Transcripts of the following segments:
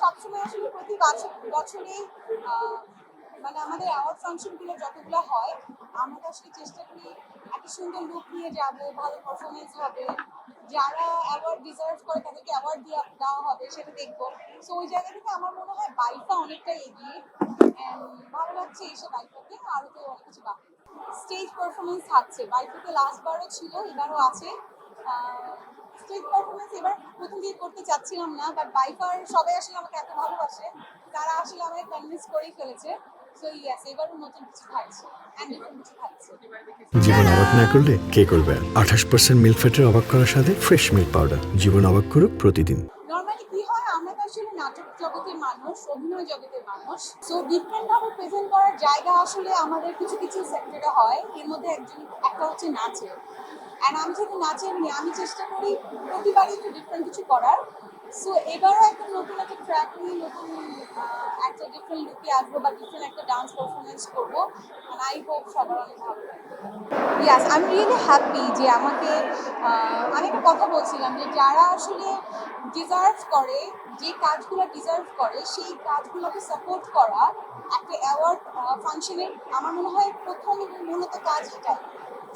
সবসময় আসলে প্রতি বছর বছরেই আহ, মানে আমাদের অ্যাওয়ার্ড ফাংশনগুলো যতগুলো হয় আমরা তো আসলে চেষ্টা করি একটা সুন্দর লুক নিয়ে যাব ভালো পারফরমেন্স হবে। যারা অ্যাওয়ার্ড ডিজার্ভ করে তাদেরকে অ্যাওয়ার্ড দেওয়া হবে সেটা দেখব। সো ওই জায়গা থেকে আমার মনে হয় বাইফা অনেকটা এগিয়ে। ভালো লাগছে এসে বাইফাতে আরও তো অনেক কিছু বাকি স্টেজ পারফরমেন্স থাকছে। বাইফাতে লাস্টবারও ছিল এবারও আছে। স্টেজ পারফরমেন্স এবার প্রথম দিয়ে করতে চাচ্ছিলাম না বাট বাইফার সবাই আসলে আমাকে এত ভালোবাসে। তারা আসলে আমাকে কনভিন্স করেই ফেলেছে। সো ইয়াস এবারও নতুন কিছু থাকছে কিছু থাকছে জীবন অবাক না করলে কে করবে আঠাশ পার্সেন্ট মিল্ক ফ্যাটের অবাক করার সাথে ফ্রেশ মিল্ক পাউডার জীবন অবাক করুক প্রতিদিন। নর্মালি কি হয় আমরা তো আসলে নাটক জগতের মানুষ অভিনয় জগতের মানুষ। সো ডিফারেন্ট ভাবে প্রেজেন্ট করার জায়গা আসলে আমাদের কিছু কিছু সেক্টরে হয়। এর মধ্যে একজন একটা হচ্ছে নাচের। অ্যান্ড আমি যেহেতু নাচের নিয়ে আমি চেষ্টা করি প্রতিবারই একটু ডিফারেন্ট কিছু করার। সো এবারও একটা নতুন একটা ট্র্যাক নিয়ে, নতুন একটা ডিফারেন্ট লুকে আসব বা ডিফারেন্ট একটা ডান্স পারফরমেন্স করব। অ্যান্ড আই হোপ সবার অনেক ভালো ইয়াস আমি রিয়েলি হ্যাপি যে আমাকে আমি একটা কথা বলছিলাম যে যারা আসলে ডিজার্ভ করে, যে কাজগুলো ডিজার্ভ করে, সেই কাজগুলোকে সাপোর্ট করা একটা অ্যাওয়ার্ড ফাংশনের আমার মনে হয় প্রথম মূলত কাজ এটাই।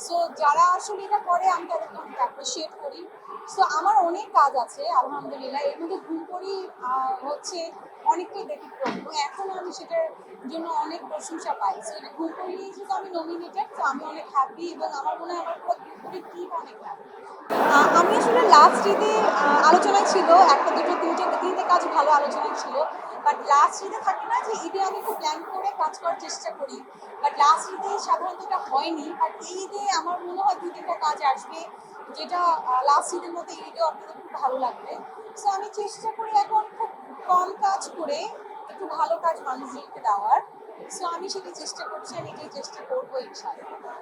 সো যারা আসলে এটা করে, আমি তাদেরকে অনেক অ্যাপ্রিসিয়েট করি। সো আমার অনেক কাজ আছে, আলহামদুলিল্লাহ। এর মধ্যে ঘুম করি হচ্ছে অনেকটাই ব্যতিক্রম। এখন আমি সেটার জন্য অনেক প্রশংসা পাই। সো এটা ঘুম করি নিয়ে যেহেতু আমি নমিনেটেড তো আমি অনেক হ্যাপি এবং আমার মনে হয় আমার পুরো টিম অনেক হ্যাপি আমি আসলে লাস্ট ঈদে আলোচনায় ছিল, একটা দুটো কাজ ভালো আলোচনায় ছিল বাট লাস্ট ঈদে থাকে না যে ঈদে আমি একটু প্ল্যান করে কাজ করার চেষ্টা করি বাট লাস্ট ঈদে সাধারণত এটা হয়নি বাট এই ঈদে আমার মনে হয় দু তিনটা কাজ আসবে, যেটা লাস্ট ঈদের মধ্যে এই ঈদেও আপনাদের খুব ভালো লাগবে। সো আমি চেষ্টা করি এখন খুব কম কাজ করে একটু ভালো কাজ মানুষজনকে দেওয়ার। সো আমি সেটা চেষ্টা করছি, আমি এটাই চেষ্টা করব ইনশাআল্লাহ।